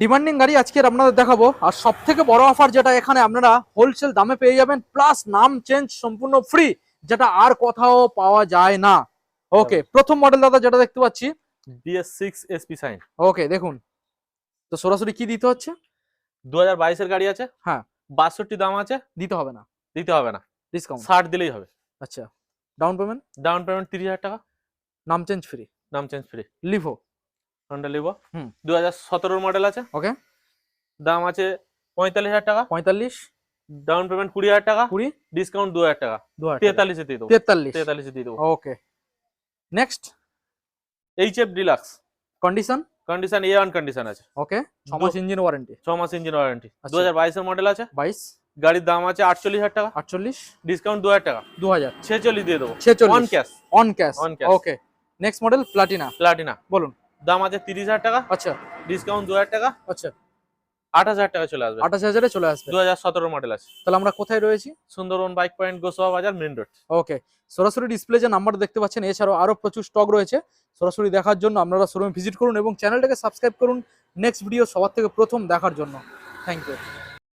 Demanding গাড়ি আজকে আপনাদের দেখাবো। আর সব থেকে বড় অফার যেটা এখানে আপনারা হোলসেল দামে পেয়ে যাবেন প্লাস নাম চেঞ্জ সম্পূর্ণ ফ্রি যেটা আর কোথাও পাওয়া যায় না। ওকে প্রথম মডেল দাদা যেটা দেখতে পাচ্ছি। BS six SP sign okay দেখুন। তো সরাসরি কি দিতে হচ্ছে? দু হাজার বাইশের গাড়ি আছে। হ্যাঁ। বাষট্টি দাম আছে। দিতে হবে না। দিতে হবে না। ডিসকাউন্ট ষাট দিলেই হবে। আচ্ছা। ডাউন পেমেন্ট ডাউন পেমেন্ট তিরিশ হাজার টাকা। নাম চেঞ্জ ফ্রি নাম change free Livo Honda Livo হুম। দু হাজার সতেরোর মডেল আছে। ওকে। দাম আছে পঁয়তাল্লিশ হাজার টাকা। পঁয়তাল্লিশ। ডাউন পেমেন্ট কুড়ি হাজার টাকা। কুড়ি। ডিসকাউন্ট দু হাজার টাকা। দু হাজার তেতাল্লিশে দিয়ে দেবো। তেতাল্লিশ। তেতাল্লিশে দিয়ে দেবো। Okay. Next H F Deluxe condition condition A one condition আছে। ওকে। ছ মাস ইঞ্জিন ওয়ারেন্টি ছ মাস ইঞ্জিন ওয়ারেন্টি। দু হাজার বাইশের মডেল আছে। বাইশ। গাড়ির দাম আছে আটচল্লিশ হাজার টাকা। আটচল্লিশ। ডিসকাউন্ট দু হাজার টাকা। দু হাজার ছেচল্লিশ দিয়ে দেবো। On cash on cash On cash. Okay. Next model Platina Platina বলুন। দাম আছে তিরিশ হাজার টাকা। আচ্ছা। ডিসকাউন্ট দু হাজার টাকা। আচ্ছা। আঠাশ হাজার টাকা চলে আসবে। আঠাশ হাজারে চলে আসবে। দু হাজার সতেরো মডেল আছে। তাহলে আমরা কোথায় রয়েছি? সুন্দরবন বাইক পয়েন্ট গোসবা বাজার মেন রোড ওকে সরাসরি ডিসপ্লে যে নাম্বার দেখতে পাচ্ছেন এছাড়াও আরও প্রচুর স্টক রয়েছে। সরাসরি দেখার জন্য আপনারা শোরুমে ভিজিট করুন এবং চ্যানেলটাকে সাবস্ক্রাইব করুন। নেক্সট ভিডিও সবার থেকে প্রথম দেখার জন্য। Thank you